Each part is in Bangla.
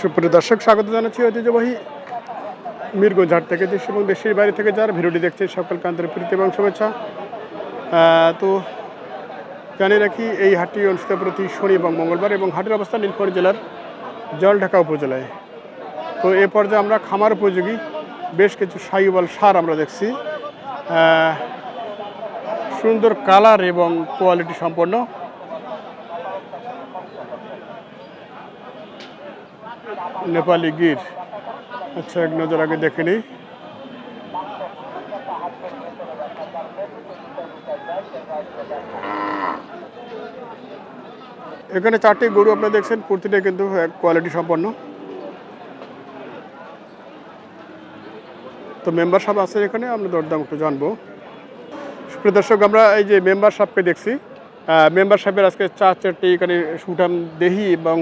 সুপ্রিয় দর্শক, স্বাগত জানাচ্ছি ঐতিহ্যবাহী মিরগঞ্জ থেকে দেশ এবং দেশের বাইরে থেকে যারা ভিডিওটি দেখছেন, সকলকে আন্তরিক প্রীতি এবং শুভেচ্ছা। তো জানিয়ে রাখি, এই হাটটি অনুষ্ঠিত প্রতি শনি এবং মঙ্গলবার এবং হাটের অবস্থান নীলফামারী জেলার জলঢাকা উপজেলায়। তো এ পর্যায়ে আমরা খামার উপযোগী বেশ কিছু সাইওয়াল সার আমরা দেখছি। সুন্দর কালার এবং কোয়ালিটি সম্পন্ন নেপালি গির। আচ্ছা এক নজর আগে দেখে নিই। এখানে চারটি গরু আপনারা দেখছেন প্রতিটা কিন্তু কোয়ালিটি সম্পন্ন। তো মেম্বারশিপ আছে এখানে, আমরা দরদাম একটু জানব। দর্শক, আমরা এই যে মেম্বারশিপকে দেখছি মেম্বারশিপের আজকে চার চারটি এখানে সুঠাম দেহি এবং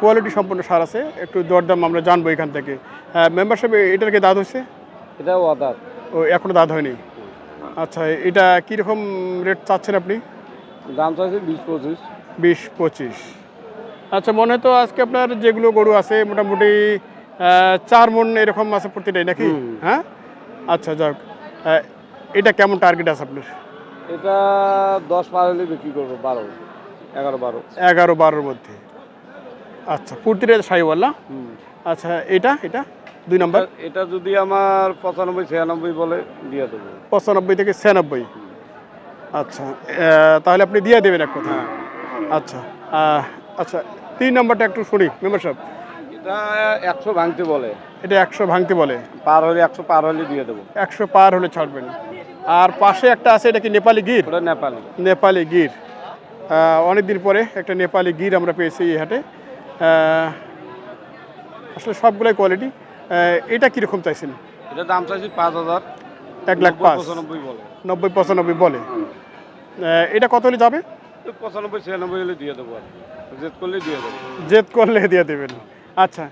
কোয়ালিটি সম্পন্ন সার আছে। একটু দরদাম আমরা জানব এখান থেকে। মেম্বারশিপ এটার কি দাঁত হয়েছে? এটাও আদার ও এখনও দাঁত হয়নি? আচ্ছা এটা কীরকম রেট চাচ্ছেন আপনি? দাম চাইছে বিশ পঁচিশ। বিশ পঁচিশ। আচ্ছা মনে হয় তো আজকে আপনার যেগুলো গরু আছে মোটামুটি চার মন এরকম আছে প্রতিটাই নাকি? হ্যাঁ? আচ্ছা যাক। এটা কেমন টার্গেট আছে আপনার? এটা দশ পার হলে বিক্রি করব বারো এগারো বারো। এগারো বারোর মধ্যে। আচ্ছা সাইওয়ালা হুম। আচ্ছা এটা এটা? দুই নম্বর? এটা- এটা যদি আমার পঁচানব্বই ছিয়ানব্বই বলে দিয়ে দেবো। পঁচানব্বই থেকে ছিয়ানব্বই? আচ্ছা তাহলে আপনি দিয়ে দেবেন এক কথা। হ্যাঁ। আচ্ছা আচ্ছা তিন নম্বরটা একটু শুনি মেম্বারশিপ এটা একশো ভাঙতে বলে। এটা একশো ভাঙতে বলে। পার হলে একশো পার হলে দিয়ে দেবো। একশো পার হলে ছাড়বেন। আর পাশে একটা আছে এটা কি নেপালি গির? নেপালি। নেপালি গির। অনেক দিন পরে একটা নেপালি গির আমরা পেয়েছি এই হাটে। আসলে সবগুলোই কোয়ালিটি এটা কীরকম চাইছেন? এটা দাম চাইছি পাঁচ হাজার। এক লাখ পাঁচ। বলে। নব্বই পঁচানব্বই বলে। এটা কত হলে যাবে? পঁচানব্বই ছিয়ানব্বই হলে দিয়ে দেবো জেদ করলে দিয়ে দেবো। জেদ করলে দিয়ে দেবেন। আচ্ছা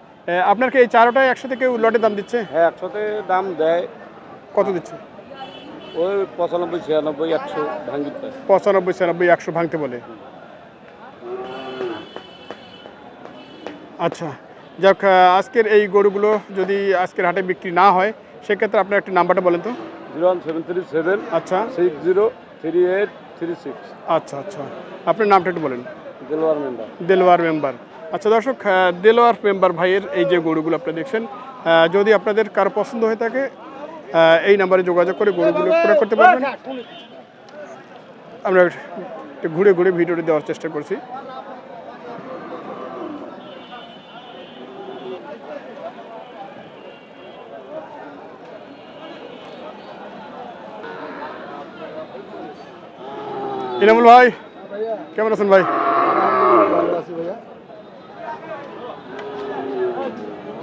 আপনার কি এই চারোটায় একসাথে কেউ লটে দাম দিচ্ছে? হ্যাঁ একসাথে দাম দেয়। কত দিচ্ছে? ওই পঁচানব্বই ছিয়ানব্বই একশো ভাঙিতে পঁচানব্বই ছিয়ানব্বই একশো ভাঙতে বলে? আচ্ছা যাক আজকের এই গরুগুলো যদি আজকের হাটে বিক্রি না হয় সেক্ষেত্রে আপনার একটি নাম্বারটা বলেন তো। Zero one seven three seven আচ্ছা। Six zero three eight three six. আচ্ছা আচ্ছা। আপনার নামটা একটু বলেন। দেলোয়ার মেম্বার। দেলোয়ার মেম্বার। আচ্ছা দর্শক দেলোয়ার মেম্বার ভাইয়ের এই যে গরুগুলো আপনারা দেখছেন যদি আপনাদের কারও পছন্দ হয়ে থাকে এই নাম্বারে যোগাযোগ করে গরুগুলো ক্রয় করতে পারবেন। আমরা ঘুরে ঘুরে ভিডিওটি দেওয়ার চেষ্টা করছি। ইনামুল ভাই, কেমন আছেন ভাই?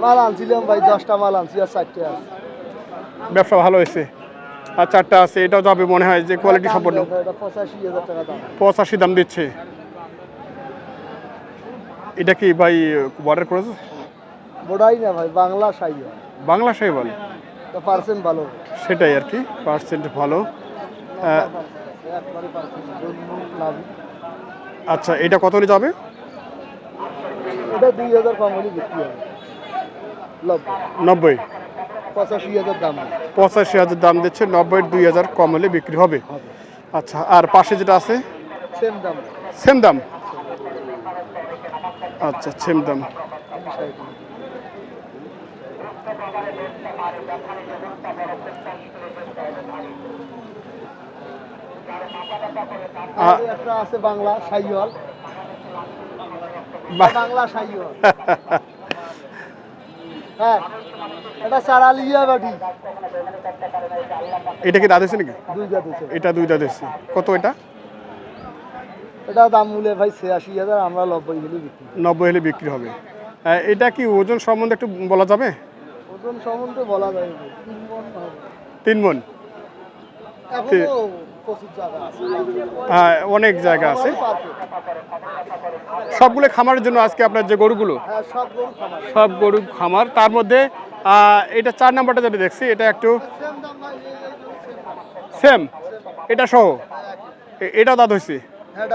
মাল আনছিলাম ভাই, দশটা মাল আনছি আর চারটে আছে। ব্যবসা ভালো হয়েছে। আর চারটা আছে এটাও যাবে মনে হয় যে কোয়ালিটি সম্পন্ন। পঁচাশি দাম। দিচ্ছে। এটা কি ভাই বর্ডার ক্রস বোড়াই না ভাই বাংলা সাই বাংলা পার্সেন্ট ভালো। সেটাই আর কি পার্সেন্ট ভালো। আচ্ছা এটা কত হলে যাবে? এটা দুই হাজার কম হলে বিক্রি হবে। নব্বই। পঁচাশি হাজার দাম দিচ্ছে। নব্বই দুই হাজার কম হলে বিক্রি হবে। আচ্ছা আর পাশে যেটা আছে? সেম দাম। আচ্ছা সেম দাম। একটা আছে বাংলা সাইওয়াল। বাংলা সাইওয়াল। হ্যাঁ। এটা চারালিয়া বাটি। এটা কি দাঁত নাকি? দুই জাত এটা দুই দাঁত কত এটা? এটা দাম মূল্য ভাই ছিয়াশি হাজার আমরা নব্বই হলে বিক্রি নব্বই হলে বিক্রি হবে। আহ, এটা কি ওজন সম্বন্ধে একটু বলা যাবে? ওজন সম্বন্ধে বলা না। তিন মণ হবে। তিন মন হ্যাঁ অনেক জায়গা আছে। সবগুলো খামারের জন্য আজকে আপনার যে গরুগুলো হ্যাঁ সব গরু খামার। সব গরু খামার। তার মধ্যে এটা চার নাম্বারটা যেটা দেখছি এটা একটু সেম এটা সহ। এটাও দাঁত হয়েছে হ্যাঁ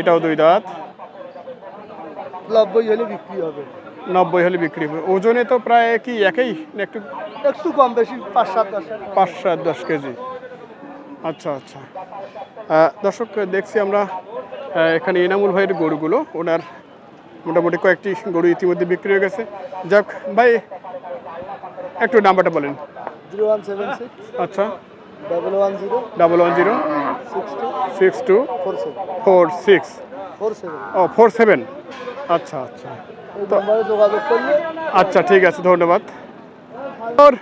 এটাও দুই দাঁত। নব্বই হলে বিক্রি হবে। নব্বই হলে বিক্রি হবে। ওজনে তো প্রায় কি একই একটু একটু কম বেশি পাঁচ সাত দশ। পাঁচ সাত দশ কেজি? আচ্ছা আচ্ছা। দর্শক দেখছি আমরা এখানে এনামুল ভাইয়ের গরুগুলো। ওনার মোটামুটি কয়েকটি গরু ইতিমধ্যে বিক্রি হয়ে গেছে। যাক ভাই একটু নাম্বারটা বলেন। জিরো ওয়ান সেভেন সিক্স আচ্ছা। Double one zero double one zero six two six two four seven. Four six. Four seven. ও ফোর সেভেন। আচ্ছা আচ্ছা। যোগাযোগ করলে আচ্ছা ঠিক আছে ধন্যবাদ। ওর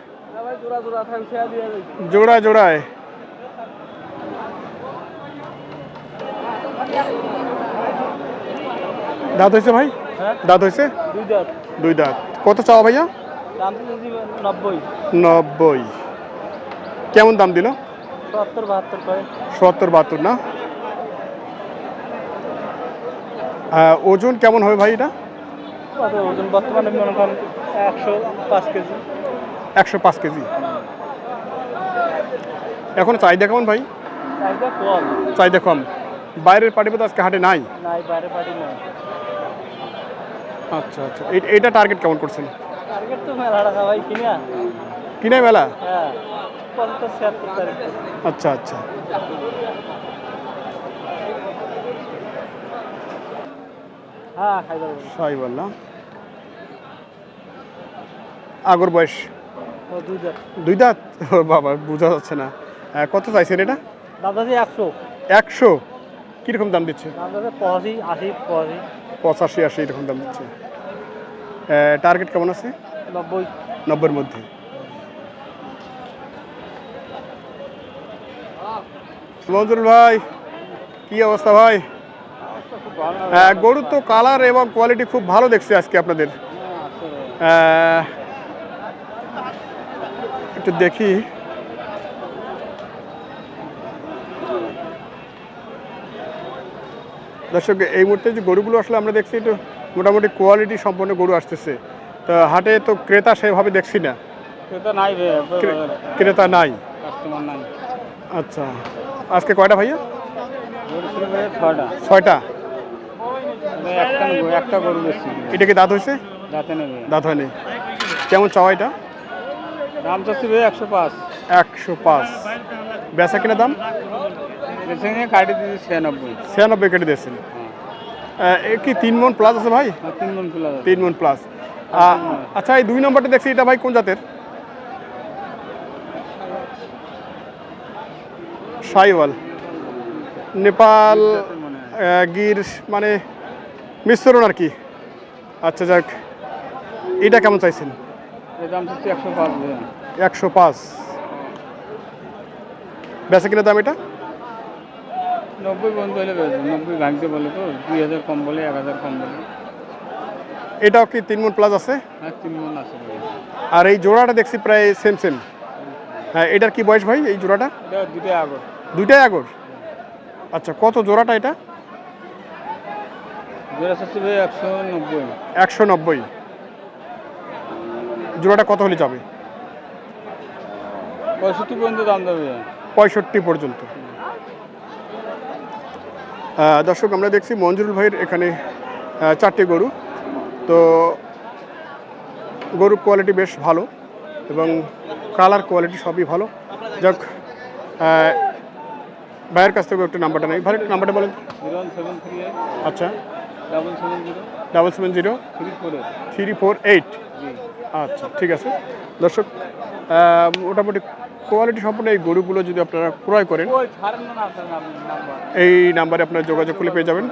জোড়া জোড়ায়। দাঁত হয়েছে ভাই? হ্যাঁ। দাঁত হয়েছে? দুই দাঁত। কত চাওয়া ভাইয়া? নব্বই। কেমন দাম দিল? সত্তর বাহাত্তর না? ওজন কেমন হবে ভাই এটা? ওজন বর্তমানে মনে করেন একশো পাঁচ কেজি। একশো পাঁচ কেজি। এখন চাহিদা কেমন ভাই? চাহিদা কম। চাহিদা কম। বাইরের পার্টি তো আজকে হাটে নাই? আচ্ছা আচ্ছা। এইটা টার্গেট কেমন করছেন? টার্গেট তো কিনা? কিনে মেলা? হ্যাঁ আচ্ছা আচ্ছা। হ্যাঁ খাই যাব সাই আগর বয়স? দুই দাঁত। বাবা বোঝা যাচ্ছে না। কত চাইছেন এটা? আছে একশো। একশো? কীরকম দাম দিচ্ছে? পঁচাশি আশি পঁচাশি। পঁচাশি আশি এরকম দাম দিচ্ছে। টার্গেট কেমন আছে? নব্বই। নব্বইয়ের মধ্যে। মঞ্জুর ভাই কি অবস্থা ভাই? গরুর তো কালার এবং কোয়ালিটি খুব ভালো দেখছি আজকে আপনাদের। একটু দেখি। দর্শক এই মুহূর্তে যে গরুগুলো আসলে আমরা দেখছি একটু মোটামুটি কোয়ালিটি সম্পন্ন গরু আসতেছে। তো হাটে তো ক্রেতা সেভাবে দেখছি না। সেটা নাই ক্রেতা নাই। কাস্টমার নাই। আচ্ছা আজকে কয়টা ভাইয়া? ছয়টা। ছয়টা? একটা গরু এটা কি দাঁত হয়েছে? দাঁত হয়নি কেমন চাওয়া এটা? দাম চাচ্ছি একশো পাঁচ। একশো পাঁচ। বেচা কিনা দাম? বেছে কাটি দিয়েছি ছিয়ানব্বই। ছিয়ানব্বই কেটে দিয়েছেন। এ কি তিন মন প্লাস আছে ভাই? তিন মন খোলা তিন মন প্লাস আচ্ছা এই দুই নম্বরটা দেখছি এটা ভাই কোন জাতের? সাইওয়াল। নেপাল গির মানে মিশ্রণ আর কি। আচ্ছা যাক। এটা কেমন চাইছেন? একশো পাঁচ। বেচা কিনা দাম এটা? নব্বই পর্যন্ত হলে নব্বই ভাঙতে বলে তো দুই হাজার কম বলে এক হাজার কম বলে। এটাও কি তিন মন প্লাস আছে? আর তিন মন আছে আর এই জোড়াটা দেখছি প্রায় সেম সেম হ্যাঁ এটার কি বয়স ভাই এই জোড়াটা? দুটোই আগর। দুইটাই আগর? আচ্ছা কত জোড়াটা এটা? একশো নব্বই। জোড়াটা কত হলে যাবে? পঁয়ষট্টি পর্যন্ত দাম দেবে। পঁয়ষট্টি পর্যন্ত। দর্শক, আমরা দেখছি মঞ্জুরুল ভাইয়ের এখানে চারটে গরু। তো গরুর কোয়ালিটি বেশ ভালো এবং কালার কোয়ালিটি সবই ভালো। যাক ভাইয়ের কাছ থেকে একটা নাম্বারটা নেই। ভাইয়ের নাম্বারটা বলেন আচ্ছা। Double seven zero three four eight আচ্ছা ঠিক আছে। দর্শক মোটামুটি কোয়ালিটি সম্পূর্ণ এই গরুগুলো যদি আপনারা ক্রয় করেন এই নাম্বারে আপনারা যোগাযোগ করলে পেয়ে যাবেন।